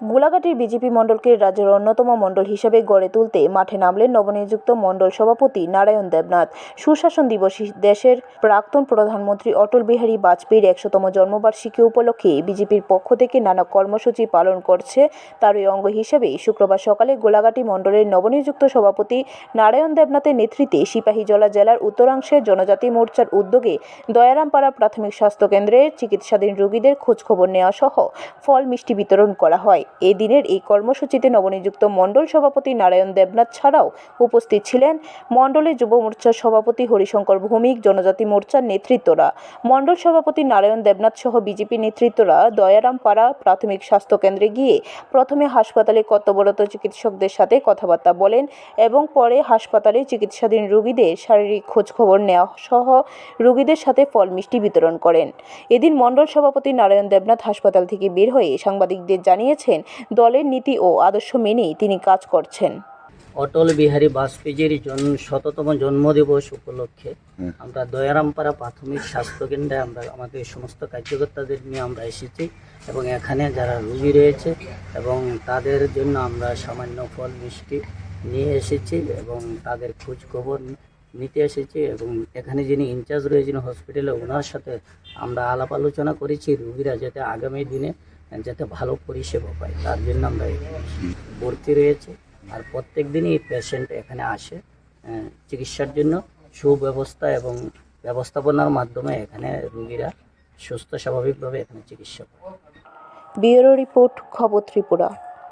গোলাঘাটের BJP মণ্ডলকে রাজ্যের অন্যতম মণ্ডল হিসেবে গড়ে তুলতে মাঠে নামলেন নবনিযুক্ত মণ্ডল সভাপতি নারায়ণ দেবনাথ। সুশাসন দিবস দেশের প্রাক্তন প্রধানমন্ত্রী অটল বিহারী বাজপেয়ীর একশোতম জন্মবার্ষিকী উপলক্ষে বিজেপির পক্ষ থেকে নানা কর্মসূচি পালন করছে তারই অঙ্গ হিসেবে। শুক্রবার সকালে গোলাঘাটি মণ্ডলের নবনিযুক্ত সভাপতি নারায়ণ দেবনাথের নেতৃত্বে সিপাহীজলা জেলার উত্তরাংশের জনজাতি মোর্চার উদ্যোগে দয়ারামপাড়া প্রাথমিক স্বাস্থ্যকেন্দ্রে চিকিৎসাধীন রোগীদের খোঁজখবর নেওয়া সহ ফল মিষ্টি বিতরণ করা হয়। এই দিনের এই কর্মসূচিতে নবনিযুক্ত মণ্ডল সভাপতি নারায়ণ দেবনাথ ছাড়াও উপস্থিত ছিলেন মণ্ডলের যুব মোর্চার সভাপতি হরিশঙ্কর ভৌমিক, জনজাতি মোর্চার নেতৃত্বরা। মণ্ডল সভাপতি নারায়ণ দেবনাথ সহ বিজেপি নেতৃত্বরা দয়ারামপাড়া প্রাথমিক স্বাস্থ্যকেন্দ্রে গিয়ে প্রথমে হাসপাতালে কর্তব্যরত চিকিৎসকদের সাথে কথাবার্তা বলেন এবং পরে হাসপাতালে চিকিৎসাধীন রোগীদের শারীরিক খোঁজখবর নেওয়া সহ রোগীদের সাথে ফল মিষ্টি বিতরণ করেন। এদিন মণ্ডল সভাপতি নারায়ণ দেবনাথ হাসপাতাল থেকে বের হয়ে সাংবাদিকদের জানিয়েছেন দলের নীতি ও আদর্শ মেনেই তিনি কাজ করছেন। অটল বিহারী বাজপেয়ীর জন্ম শততম জন্মদিবস উপলক্ষে আমরা দয়ারামপাড়া প্রাথমিক স্বাস্থ্যকেন্দ্রে আমরা আমাদের সমস্ত কার্যকর্তাদের নিয়ে আমরা এসেছি এবং এখানে যারা রুগী রয়েছে এবং তাদের জন্য আমরা সামান্য ফল মিষ্টি নিয়ে এসেছি এবং তাদের খোঁজ খবর নিতে এসেছি এবং এখানে যিনি ইনচার্জ রয়েছেন হসপিটালে ওনার সাথে আমরা আলাপ আলোচনা করেছি রুগীরা যাতে আগামী দিনে যাতে ভালো পরিষেবা পায়, তার জন্য আমরা ভর্তি রয়েছে। আর প্রত্যেক দিনই পেশেন্ট এখানে আসে চিকিৎসার জন্য সুব্যবস্থা এবং ব্যবস্থাপনার মাধ্যমে এখানে রুগীরা সুস্থ স্বাভাবিকভাবে এখানে চিকিৎসা পায়। ব্যুরো রিপোর্ট, খবর ত্রিপুরা।